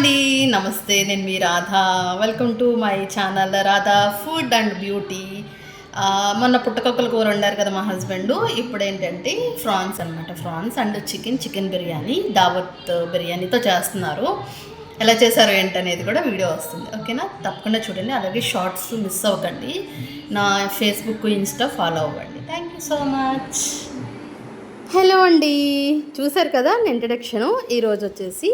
అండి. నమస్తే నేను మీ Radha. Welcome to my channel Radha food and beauty మొన్న పుట్టకొక్కల కూర వండారు కదా మా హస్బెండ్. ఇప్పుడు ఏంటంటే ఫ్రాన్స్ అనమాట prawns and chicken chicken biryani దావత్ బిర్యానీతో చేస్తున్నారు. ఎలా చేశారు ఏంటనేది కూడా వీడియో వస్తుంది. ఓకేనా? తప్పకుండా చూడండి. అలాగే షార్ట్స్ మిస్ అవ్వకండి. నా ఫేస్బుక్ ఇన్స్టా ఫాలో అవ్వండి. Thank you so much hello అండి. చూసారు కదా ఇంట్రడక్షను ఈరోజు వచ్చేసి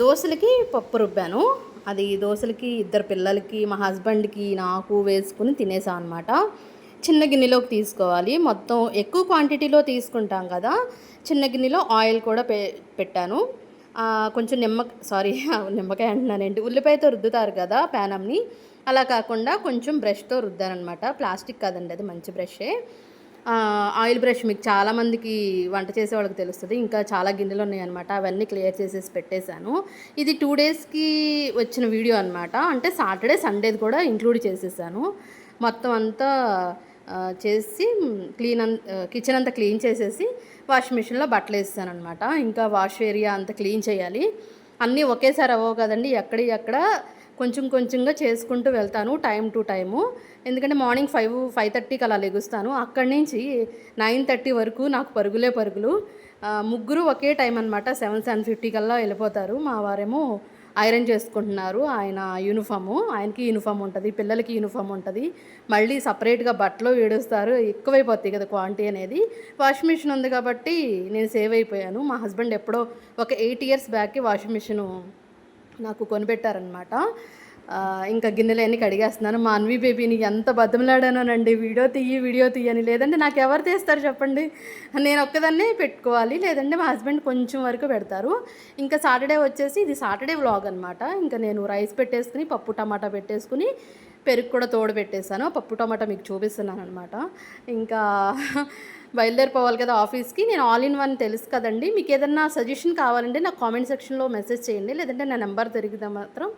దోశలకి పప్పు రుబ్బాను. అది దోశలకి ఇద్దరు పిల్లలకి మా హస్బెండ్కి నాకు వేసుకుని తినేసాం అనమాట చిన్న గిన్నెలోకి తీసుకోవాలి. మొత్తం ఎక్కువ క్వాంటిటీలో తీసుకుంటాం కదా. చిన్న గిన్నెలో ఆయిల్ కూడా పె పెట్టాను. కొంచెం నిమ్మ సారీ నిమ్మకాయ అంటున్నానండి ఉల్లిపాయతో రుద్దుతారు కదా ప్యానమ్ని అలా కాకుండా కొంచెం బ్రష్తో రుద్దానమాట ప్లాస్టిక్ కాదండి అది మంచి బ్రషే ఆయిల్ బ్రష్ మీకు చాలామందికి వంట చేసే వాళ్ళకి తెలుస్తుంది. ఇంకా చాలా గిన్నెలు ఉన్నాయన్నమాట. అవన్నీ క్లియర్ చేసేసి పెట్టేశాను. ఇది టూ డేస్కి వచ్చిన వీడియో అనమాట అంటే సాటర్డే సండేది కూడా ఇంక్లూడ్ చేసేసాను. మొత్తం అంతా చేసి క్లీన్ అన్ కిచెన్ అంతా క్లీన్ చేసేసి వాషింగ్ మిషన్లో బట్టలు వేస్తాను అనమాట ఇంకా వాష్ ఏరియా అంతా క్లీన్ చేయాలి. అన్నీ ఒకేసారి అవ్వవు కదండి. ఎక్కడ ఎక్కడ కొంచెం కొంచెంగా చేసుకుంటూ వెళ్తాను టైం టు టైము. ఎందుకంటే మార్నింగ్ ఫైవ్ ఫైవ్ థర్టీకి అలా లెగుస్తాను. అక్కడి నుంచి నైన్ థర్టీ వరకు నాకు పరుగులే పరుగులు. ముగ్గురు ఒకే టైం అనమాట సెవెన్ సెవెన్ ఫిఫ్టీ కల్లా వెళ్ళిపోతారు. మా వారేమో ఐరన్ చేసుకుంటున్నారు. ఆయన యూనిఫాము. ఆయనకి యూనిఫామ్ ఉంటుంది. పిల్లలకి యూనిఫామ్ ఉంటుంది. మళ్ళీ సపరేట్గా బట్టలు వేడుస్తారు. ఎక్కువైపోతాయి కదా క్వాంటిటీ అనేది. వాషింగ్ మిషన్ ఉంది కాబట్టి నేను సేవ్ అయిపోయాను. మా హస్బెండ్ ఎప్పుడో ఒక ఎయిట్ ఇయర్స్ బ్యాక్కి వాషింగ్ మిషను నాకు కొనిపెట్టారనమాట ఇంకా గిన్నెలన్నీ కడిగేస్తున్నాను. మా అన్వి బేబీని ఎంత బద్దమలాడానోనండి. వీడియో తీయి వీడియో తీయని. లేదంటే నాకు ఎవరు తీస్తారు చెప్పండి? నేను ఒక్కదాన్నే పెట్టుకోవాలి. లేదంటే మా హస్బెండ్ కొంచెం వరకు పెడతారు. ఇంకా సాటర్డే వచ్చేసి ఇది సాటర్డే వ్లాగ్ అనమాట ఇంకా నేను రైస్ పెట్టేసుకుని పప్పు టమాటా పెట్టేసుకుని పెరుగు కూడా తోడు పెట్టేశాను. పప్పు టమాటా మీకు చూపిస్తున్నాను అనమాట ఇంకా బయలుదేరిపోవాలి కదా ఆఫీస్కి. నేను ఆల్ ఇన్ వన్ తెలుసు కదండి. మీకు ఏదన్నా సజెషన్ కావాలంటే నాకు కామెంట్ సెక్షన్లో మెసేజ్ చేయండి. లేదంటే నా నెంబర్ తిరిగితే మాత్రం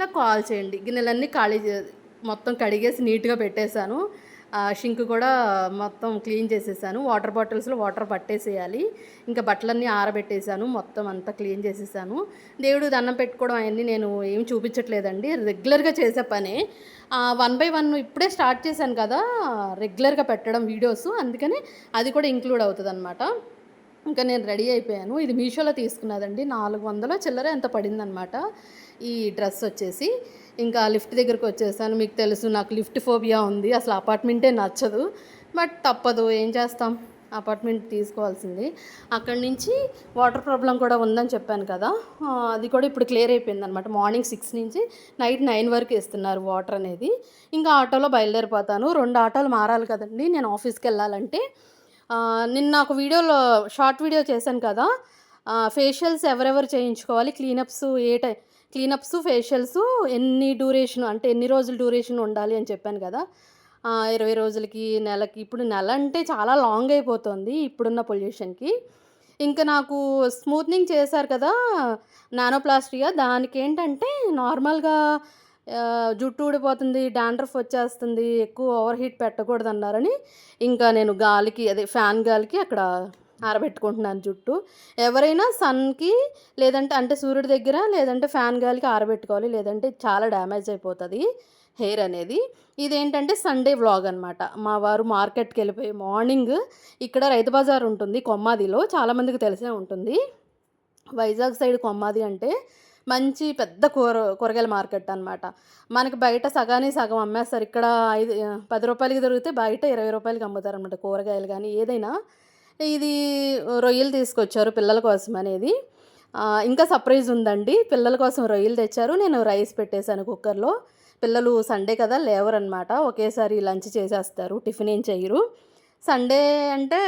నాకు కాల్ చేయండి. గిన్నెలన్నీ ఖాళీ మొత్తం కడిగేసి నీట్గా పెట్టేశాను. షింక్ కూడా మొత్తం క్లీన్ చేసేసాను. వాటర్ బాటిల్స్లో వాటర్ పట్టేసేయాలి. ఇంకా బట్టలన్నీ ఆరబెట్టేశాను మొత్తం అంతా క్లీన్ చేసేసాను. దేవుడు దండం పెట్టుకోవడం అవన్నీ నేను ఏం చూపించట్లేదండి. రెగ్యులర్గా చేసే పనే. వన్ బై వన్ ఇప్పుడే స్టార్ట్ చేశాను కదా రెగ్యులర్గా పెట్టడం వీడియోస్. అందుకని అది కూడా ఇంక్లూడ్ అవుతుంది ఇంకా నేను రెడీ అయిపోయాను. ఇది మీషోలో తీసుకున్నదండి. నాలుగు వందల చిల్లర ఎంత పడిందనమాట ఈ డ్రెస్ వచ్చేసి. ఇంకా లిఫ్ట్ దగ్గరకు వచ్చేసాను. మీకు తెలుసు నాకు లిఫ్ట్ ఫోబియా ఉంది. అసలు అపార్ట్మెంటే నచ్చదు. బట్ తప్పదు ఏం చేస్తాం? అపార్ట్మెంట్ తీసుకోవాల్సింది. అక్కడి నుంచి వాటర్ ప్రాబ్లం కూడా ఉందని చెప్పాను కదా. అది కూడా ఇప్పుడు క్లియర్ అయిపోయింది అనమాట మార్నింగ్ సిక్స్ నుంచి నైట్ నైన్ వరకు ఇస్తున్నారు వాటర్ అనేది. ఇంకా ఆటోలో బయలుదేరిపోతాను. రెండు ఆటోలు మారాలి కదండి. నేను ఆఫీస్కి వెళ్ళాలంటే. నిన్న ఒక వీడియోలో షార్ట్ వీడియో చేశాను కదా. ఫేషియల్స్ ఎవరెవరు చేయించుకోవాలి? క్లీనప్స్ ఏ టైం క్లీనప్స్ ఫేషియల్స్ ఎన్ని డ్యూరేషన్ అంటే ఎన్ని రోజులు డ్యూరేషన్ ఉండాలి అని చెప్పాను కదా. ఇరవై రోజులకి నెలకి ఇప్పుడు నెల అంటే చాలా లాంగ్ అయిపోతుంది ఇప్పుడున్న పొల్యూషన్కి. ఇంకా నాకు స్మూత్నింగ్ చేశారు కదా నానోప్లాస్టియా దానికి ఏంటంటే నార్మల్గా జుట్టు ఊడిపోతుంది డాండ్రఫ్ వచ్చేస్తుంది ఎక్కువ ఓవర్ హీట్ పెట్టకూడదన్నారని. ఇంకా నేను గాలికి అదే ఫ్యాన్ గాలికి అక్కడ ఆరబెట్టుకుంటున్నాను జుట్టు. ఎవరైనా సన్కి లేదంటే అంటే సూర్యుడి దగ్గర లేదంటే ఫ్యాన్ గాలికి ఆరబెట్టుకోవాలి లేదంటే చాలా డ్యామేజ్ అయిపోతుంది హెయిర్ అనేది. ఇదేంటంటే సండే వ్లాగ్ అనమాట మా వారు మార్కెట్కి వెళ్ళిపోయి మార్నింగ్ ఇక్కడ రైతు బజార్ ఉంటుంది కొమ్మాదిలో చాలామందికి తెలిసే ఉంటుంది. వైజాగ్ సైడ్ కొమ్మాది అంటే మంచి పెద్ద కూర కూరగాయల మార్కెట్ అనమాట మనకి బయట సగాని సగం అమ్మేస్తారు. ఇక్కడ ఐదు పది రూపాయలకి దొరికితే బయట ఇరవై రూపాయలకి అమ్ముతారు అనమాట కూరగాయలు కానీ ఏదైనా. ఇది రొయ్యలు తీసుకొచ్చారు పిల్లల కోసం అనేది. ఇంకా సర్ప్రైజ్ ఉందండి. పిల్లల కోసం రొయ్యలు తెచ్చారు. నేను రైస్ పెట్టేశాను కుక్కర్లో. పిల్లలు సండే కదా లేవరు అనమాట ఒకేసారి లంచ్ చేసేస్తారు. టిఫిన్ ఏం చేయరు సండే అంటే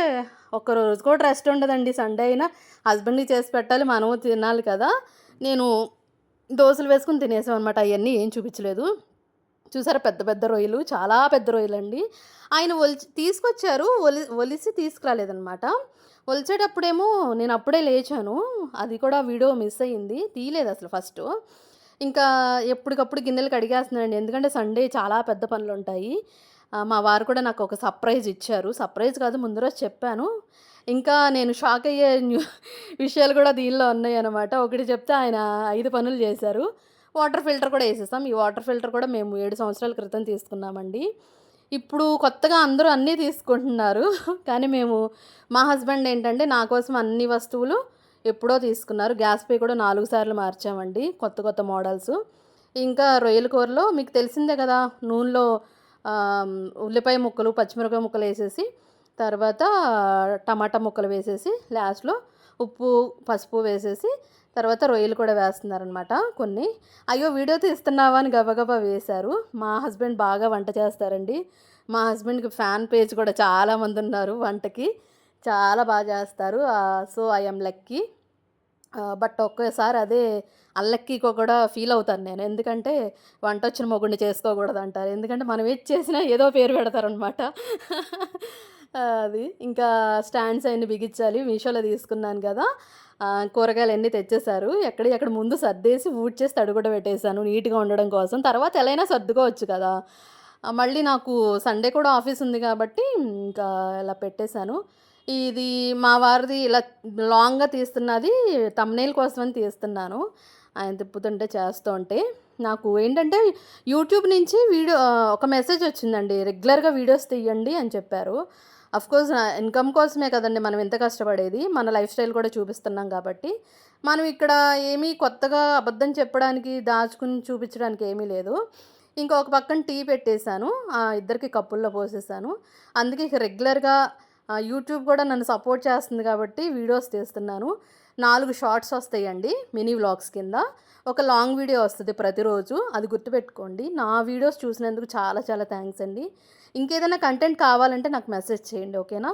ఒక్క రోజు కూడా రెస్ట్ ఉండదండి. సండే అయినా హస్బెండ్కి చేసి పెట్టాలి. మనము తినాలి కదా. నేను దోశలు వేసుకుని తినేసాం అనమాట అవన్నీ ఏం చూపించలేదు. చూసారా? పెద్ద పెద్ద రొయ్యలు చాలా పెద్ద రొయ్యలు అండి ఆయన ఒలిచి తీసుకొచ్చారు ఒలి ఒలిసి తీసుకురాలేదనమాట ఒలిచేటప్పుడేమో నేను అప్పుడే లేచాను. అది కూడా వీడియో మిస్ అయ్యింది. తీయలేదు అసలు ఫస్ట్. ఇంకా ఎప్పటికప్పుడు గిన్నెలు కడిగేస్తున్నానండి ఎందుకంటే సండే చాలా పెద్ద పనులు ఉంటాయి మా వారు కూడా నాకు ఒక సర్ప్రైజ్ ఇచ్చారు. సర్ప్రైజ్ కాదు ముందు రోజు చెప్పాను. ఇంకా నేను షాక్ అయ్యే విషయాలు కూడా దీనిలో ఉన్నాయి అనమాట ఒకటి చెప్తే ఆయన ఐదు పనులు చేశారు. వాటర్ ఫిల్టర్ కూడా వేసేసాం. ఈ వాటర్ ఫిల్టర్ కూడా మేము ఏడు సంవత్సరాల క్రితం తీసుకున్నామండి. ఇప్పుడు కొత్తగా అందరూ అన్నీ తీసుకుంటున్నారు. కానీ మేము మా హస్బెండ్ ఏంటంటే నా కోసం అన్ని వస్తువులు ఎప్పుడో తీసుకున్నారు. గ్యాస్ పే కూడా నాలుగు సార్లు మార్చామండి కొత్త కొత్త మోడల్స్. ఇంకా రొయ్యల కూరలో మీకు తెలిసిందే కదా నూనెలో ఉల్లిపాయ ముక్కలు పచ్చిమిరపకాయ ముక్కలు వేసేసి తర్వాత టమాటా ముక్కలు వేసేసి లాస్ట్లో ఉప్పు పసుపు వేసేసి తర్వాత రొయ్యలు కూడా వేస్తున్నారనమాట కొన్ని. అయ్యో వీడియో తీస్తున్నావా అని గబగబా వేశారు. మా హస్బెండ్ బాగా వంట చేస్తారండి. మా హస్బెండ్కి ఫ్యాన్ పేజ్ కూడా చాలామంది ఉన్నారు వంటకి. చాలా బాగా చేస్తారు. So I'm lucky. బట్ ఒక్కసారి అదే అల్లక్కి కూడా ఫీల్ అవుతాను నేను. ఎందుకంటే వంట వచ్చిన మొగుడిని చేసుకోకూడదు అంటారు ఎందుకంటే మనం ఏది చేసినా ఏదో పేరు పెడతారనమాట అది. ఇంకా స్టాండ్స్ అన్ని బిగించాలి. మీషోలో తీసుకున్నాను కదా. కూరగాయలు అన్నీ తెచ్చేశారు. ఎక్కడ ఎక్కడ ముందు సర్దేసి ఊడ్చేసి తడి కూడా పెట్టేశాను నీట్గా ఉండడం కోసం. తర్వాత ఎలా అయినా సర్దుకోవచ్చు కదా. మళ్ళీ నాకు సండే కూడా ఆఫీస్ ఉంది కాబట్టి ఇంకా ఇలా పెట్టేశాను. ఇది మా వారిది ఇలా లాంగ్గా తీస్తున్నది. తమ్నేల్ కోసమని తీస్తున్నాను. ఆయన తిప్పుతుంటే చేస్తూ ఉంటే. నాకు ఏంటంటే యూట్యూబ్ నుంచి వీడియో ఒక మెసేజ్ వచ్చిందండి. రెగ్యులర్గా వీడియోస్ తీయండి అని చెప్పారు. కోర్స్ ఇన్కమ్ కోసమే కదండి మనం ఎంత కష్టపడేది. మన లైఫ్ స్టైల్ కూడా చూపిస్తున్నాం కాబట్టి. మనం ఇక్కడ ఏమీ కొత్తగా అబద్ధం చెప్పడానికి దాచుకుని చూపించడానికి ఏమీ లేదు. ఇంకా ఒక పక్కన టీ పెట్టేశాను. ఆ ఇద్దరికి కప్పుల్లో పోసేసాను అందుకే రెగ్యులర్గా యూట్యూబ్ కూడా నన్ను సపోర్ట్ చేస్తుంది కాబట్టి వీడియోస్ తీస్తున్నాను. నాలుగు షార్ట్స్ వస్తాయండి మినీ వ్లాగ్స్ కింద. ఒక లాంగ్ వీడియో వస్తుంది ప్రతిరోజు. అది గుర్తుపెట్టుకోండి. నా వీడియోస్ చూసినందుకు చాలా చాలా థ్యాంక్స్ అండి. ఇంకేదైనా కంటెంట్ కావాలంటే నాకు మెసేజ్ చేయండి ఓకేనా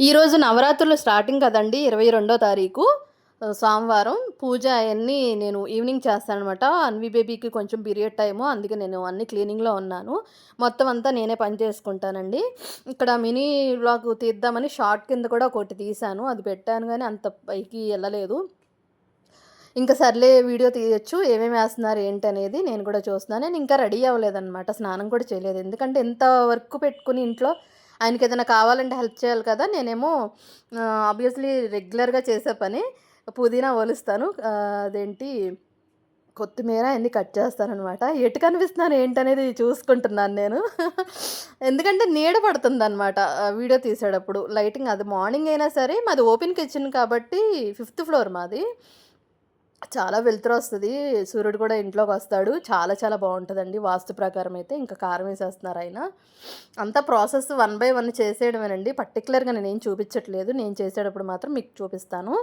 ఈరోజు నవరాత్రులు స్టార్టింగ్ కదండి ఇరవై రెండో తారీఖు. సోమవారం పూజ అవన్నీ నేను ఈవినింగ్ చేస్తానమాట అన్వి బేబీకి కొంచెం పీరియడ్ టైము అందుకే నేను అన్ని క్లీనింగ్లో ఉన్నాను. మొత్తం అంతా నేనే పని చేసుకుంటానండి. ఇక్కడ మినీ వ్లాగ్ తీద్దామని షార్ట్ కింద కూడా ఒకటి తీశాను. అది పెట్టాను కానీ అంత పైకి వెళ్ళలేదు. ఇంకా సర్లే వీడియో తీయచ్చు ఏమేమి వేస్తున్నారు ఏంటి అనేది నేను కూడా చూస్తున్నాను నేను ఇంకా రెడీ అవ్వలేదన్నమాట స్నానం కూడా చేయలేదు. ఎందుకంటే ఎంత వర్క్ పెట్టుకుని ఇంట్లో ఆయనకి ఏదైనా కావాలంటే హెల్ప్ చేయాలి కదా నేనేమో ఆబ్వియస్లీ రెగ్యులర్గా చేసే పని పుదీనా ఒలుస్తాను అదేంటి కొత్తిమీర అన్ని కట్ చేస్తానమాట ఎటు కనిపిస్తున్నాను ఏంటనేది చూసుకుంటున్నాను నేను. ఎందుకంటే నీడ పడుతుంది అనమాట వీడియో తీసేటప్పుడు. లైటింగ్ అది మార్నింగ్ అయినా సరే మాది ఓపెన్ కిచెన్ కాబట్టి ఫిఫ్త్ ఫ్లోర్ మాది. చాలా వెలుతురు వస్తుంది. సూర్యుడు కూడా ఇంట్లోకి వస్తాడు. చాలా చాలా బాగుంటుందండి. వాస్తు ప్రకారం అయితే ఇంకా కారం వేసేస్తున్నారు ఆయన. అంతా ప్రాసెస్ వన్ బై వన్ చేసేయడమేనండి. పర్టికులర్గా నేను చూపించట్లేదు. నేను చేసేటప్పుడు మాత్రం మీకు చూపిస్తాను.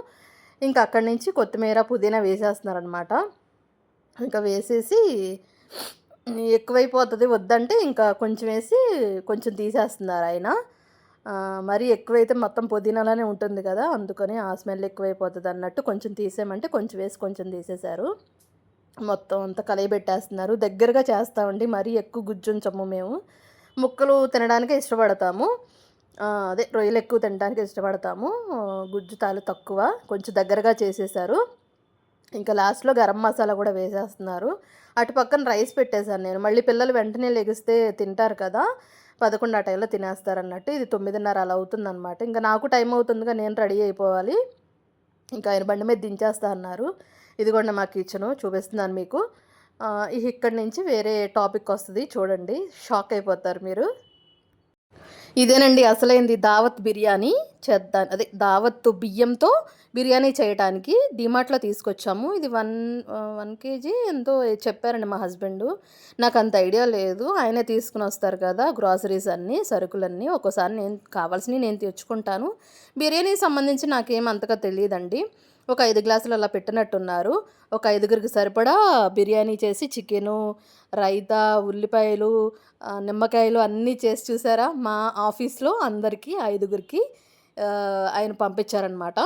ఇంకా అక్కడి నుంచి కొత్తిమీర పుదీనా వేసేస్తున్నారనమాట ఇంకా వేసేసి ఎక్కువైపోతుంది. వద్దంటే ఇంకా కొంచెం వేసి కొంచెం తీసేస్తున్నారు ఆయన. మరీ ఎక్కువైతే మొత్తం పుదీనాలోనే ఉంటుంది కదా అందుకని ఆ స్మెల్ ఎక్కువైపోతుంది అన్నట్టు కొంచెం తీసేయమంటే కొంచెం వేసి కొంచెం తీసేశారు. మొత్తం అంతా కలయబెట్టేస్తున్నారు. దగ్గరగా చేస్తామండి మరీ ఎక్కువ గుజ్జుంచము మేము. ముక్కలు తినడానికే ఇష్టపడతాము. అదే రొయ్యలు ఎక్కువ తినడానికి ఇష్టపడతాము. గుజ్జు తాలు తక్కువ కొంచెం దగ్గరగా చేసేసారు ఇంకా లాస్ట్లో గరం మసాలా కూడా వేసేస్తున్నారు. అటు పక్కన రైస్ పెట్టేశాను నేను. మళ్ళీ పిల్లలు వెంటనే లెగిస్తే తింటారు కదా పదకొండు ఆ టైంలో తినేస్తారు అన్నట్టు ఇది తొమ్మిదిన్నర అలా అవుతుందన్నమాట. ఇంకా నాకు టైం అవుతుందిగా నేను రెడీ అయిపోవాలి. ఇంకా ఆయన బండి మీద దించేస్తా అన్నారు. ఇదిగోండి మా కిచెను చూపిస్తున్నాను మీకు. ఇక్కడి నుంచి వేరే టాపిక్ వస్తుంది చూడండి. షాక్ అయిపోతారు మీరు. ఇదేనండి అసలైంది దావత్ బిర్యానీ చేద్దాం అదే దావత్ బియ్యంతో బిర్యానీ చేయడానికి డిమార్ట్లో తీసుకొచ్చాము. ఇది వన్ వన్ కేజీ ఎంతో చెప్పారండి మా హస్బెండ్. నాకు అంత ఐడియా లేదు. ఆయనే తీసుకుని వస్తారు కదా గ్రాసరీస్ అన్నీ సరుకులన్నీ. ఒక్కోసారి నేను కావాల్సినవి నేను తెచ్చుకుంటాను. బిర్యానీకి సంబంధించి నాకేం అంతగా తెలియదండి. ఒక ఐదు గ్లాసులు అలా పెట్టినట్టున్నారు. ఒక ఐదుగురికి సరిపడా బిర్యానీ చేసి చికెను రైతా ఉల్లిపాయలు నిమ్మకాయలు అన్నీ చేసి చూసారా? మా ఆఫీస్లో అందరికీ ఐదుగురికి ఆయన పంపించారనమాట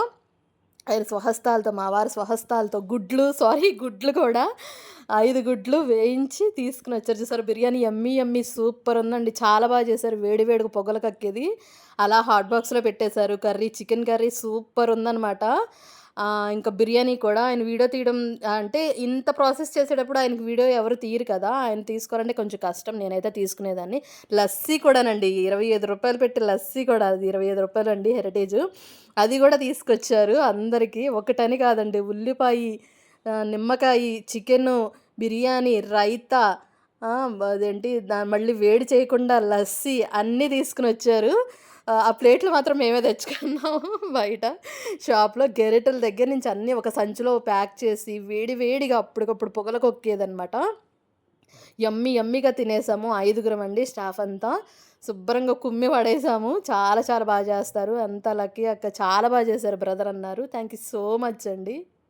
ఆయన స్వహస్తాలతో మా వారి స్వహస్తాలతో గుడ్లు సారీ గుడ్లు కూడా ఐదు గుడ్లు వేయించి తీసుకుని వచ్చారు. చూసారు? బిర్యానీ ఎమ్మి ఎమ్మి సూపర్ ఉందండి. చాలా బాగా చేశారు. వేడి వేడికి పొగలు కక్కేది. అలా హాట్ బాక్స్లో పెట్టేశారు. కర్రీ చికెన్ కర్రీ సూపర్ ఉందన్నమాట. ఇంకా బిర్యానీ కూడా ఆయన వీడియో తీయడం అంటే ఇంత ప్రాసెస్ చేసేటప్పుడు ఆయనకి వీడియో ఎవరు తీయరు కదా ఆయన తీసుకోవాలంటే కొంచెం కష్టం. నేనైతే తీసుకునేదాన్ని. లస్సీ కూడానండి ఇరవై ఐదు రూపాయలు పెట్టి లస్సీ కూడా అది ఇరవై ఐదు రూపాయలు అండి హెరిటేజ్. అది కూడా తీసుకొచ్చారు అందరికీ. ఒకటని కాదండి ఉల్లిపాయ నిమ్మకాయ చికెను బిర్యానీ రైతా అదేంటి దాన్ని మళ్ళీ వేడి చేయకుండా లస్సీ అన్నీ తీసుకుని వచ్చారు ఆ, ప్లేట్లు మాత్రం మేమే తెచ్చుకున్నాము బయట. షాప్లో గెరెటల దగ్గర నుంచి అన్నీ ఒక సంచిలో ప్యాక్ చేసి వేడి వేడిగా అప్పటికప్పుడు పొగల కొక్కేదనమాట యమ్మి యమ్మిగా తినేసాము ఐదుగురం అండి స్టాఫ్ అంతా. శుభ్రంగా కుమ్మి పడేసాము. చాలా చాలా బాగా చేస్తారు. అంత లక్కీ అక్క చాలా బాగా చేశారు బ్రదర్ అన్నారు. థ్యాంక్ యూ సో మచ్ అండి.